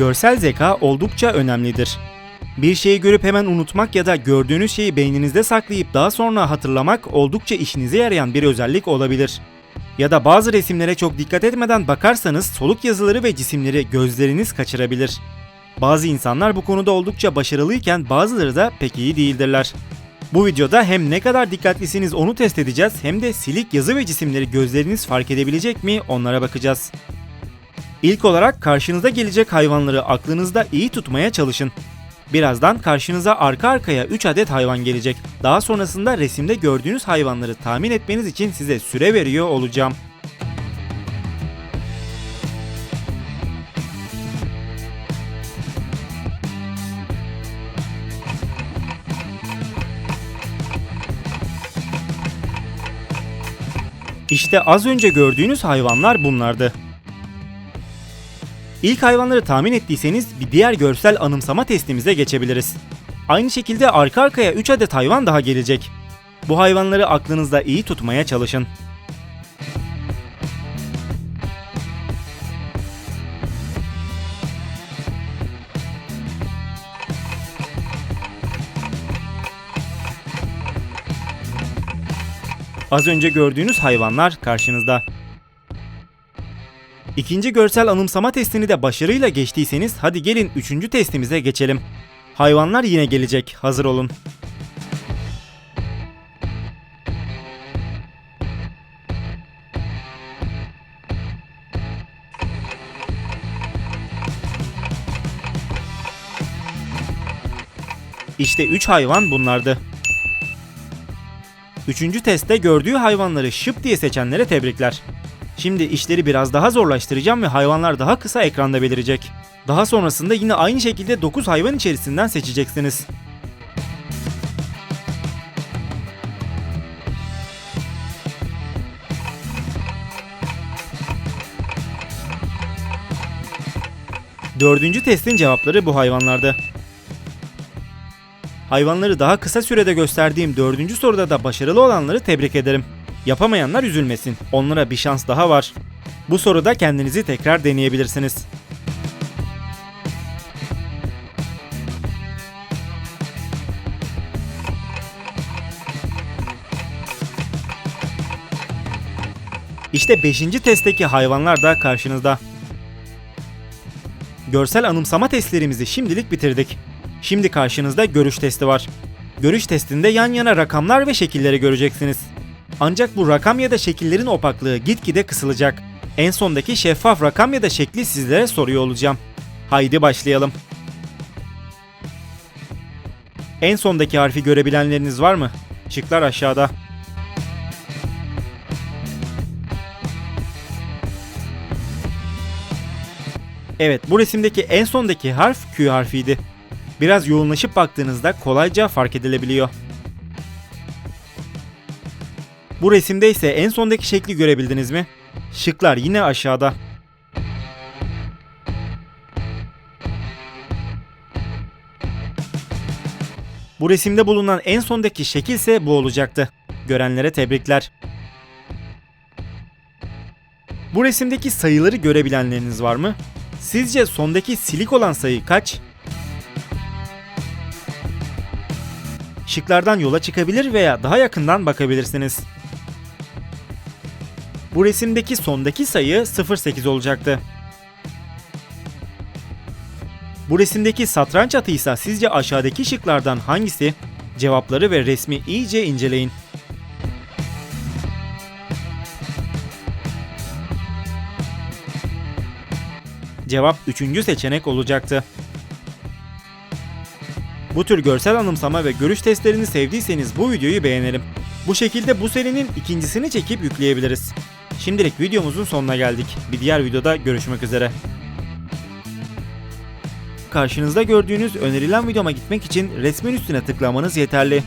Görsel zeka oldukça önemlidir. Bir şeyi görüp hemen unutmak ya da gördüğünüz şeyi beyninizde saklayıp daha sonra hatırlamak oldukça işinize yarayan bir özellik olabilir. Ya da bazı resimlere çok dikkat etmeden bakarsanız soluk yazıları ve cisimleri gözleriniz kaçırabilir. Bazı insanlar bu konuda oldukça başarılıyken bazıları da pek iyi değildirler. Bu videoda hem ne kadar dikkatlisiniz onu test edeceğiz hem de silik yazı ve cisimleri gözleriniz fark edebilecek mi onlara bakacağız. İlk olarak karşınıza gelecek hayvanları aklınızda iyi tutmaya çalışın. Birazdan karşınıza arka arkaya 3 adet hayvan gelecek. Daha sonrasında resimde gördüğünüz hayvanları tahmin etmeniz için size süre veriyor olacağım. İşte az önce gördüğünüz hayvanlar bunlardı. İlk hayvanları tahmin ettiyseniz bir diğer görsel anımsama testimize geçebiliriz. Aynı şekilde arka arkaya 3 adet hayvan daha gelecek. Bu hayvanları aklınızda iyi tutmaya çalışın. Az önce gördüğünüz hayvanlar karşınızda. İkinci görsel anımsama testini de başarıyla geçtiyseniz hadi gelin üçüncü testimize geçelim. Hayvanlar yine gelecek, hazır olun. İşte 3 hayvan bunlardı. Üçüncü testte gördüğü hayvanları şıp diye seçenlere tebrikler. Şimdi işleri biraz daha zorlaştıracağım ve hayvanlar daha kısa ekranda belirecek. Daha sonrasında yine aynı şekilde 9 hayvan içerisinden seçeceksiniz. Dördüncü testin cevapları bu hayvanlarda. Hayvanları daha kısa sürede gösterdiğim dördüncü soruda da başarılı olanları tebrik ederim. Yapamayanlar üzülmesin. Onlara bir şans daha var. Bu soruda kendinizi tekrar deneyebilirsiniz. İşte 5. testteki hayvanlar da karşınızda. Görsel anımsama testlerimizi şimdilik bitirdik. Şimdi karşınızda görüş testi var. Görüş testinde yan yana rakamlar ve şekilleri göreceksiniz. Ancak bu rakam ya da şekillerin opaklığı gitgide kısılacak. En sondaki şeffaf rakam ya da şekli sizlere soruyor olacağım. Haydi başlayalım. En sondaki harfi görebilenleriniz var mı? Şıklar aşağıda. Evet, bu resimdeki en sondaki harf Q harfiydi. Biraz yoğunlaşıp baktığınızda kolayca fark edilebiliyor. Bu resimde ise en sondaki şekli görebildiniz mi? Şıklar yine aşağıda. Bu resimde bulunan en sondaki şekil ise bu olacaktı. Görenlere tebrikler. Bu resimdeki sayıları görebilenleriniz var mı? Sizce sondaki silik olan sayı kaç? Şıklardan yola çıkabilir veya daha yakından bakabilirsiniz. Bu resimdeki sondaki sayı 08 olacaktı. Bu resimdeki satranç atı ise sizce aşağıdaki şıklardan hangisi? Cevapları ve resmi iyice inceleyin. Cevap 3. seçenek olacaktı. Bu tür görsel anımsama ve görüş testlerini sevdiyseniz bu videoyu beğenelim. Bu şekilde bu serinin ikincisini çekip yükleyebiliriz. Şimdilik videomuzun sonuna geldik. Bir diğer videoda görüşmek üzere. Karşınızda gördüğünüz önerilen videoma gitmek için resmin üstüne tıklamanız yeterli.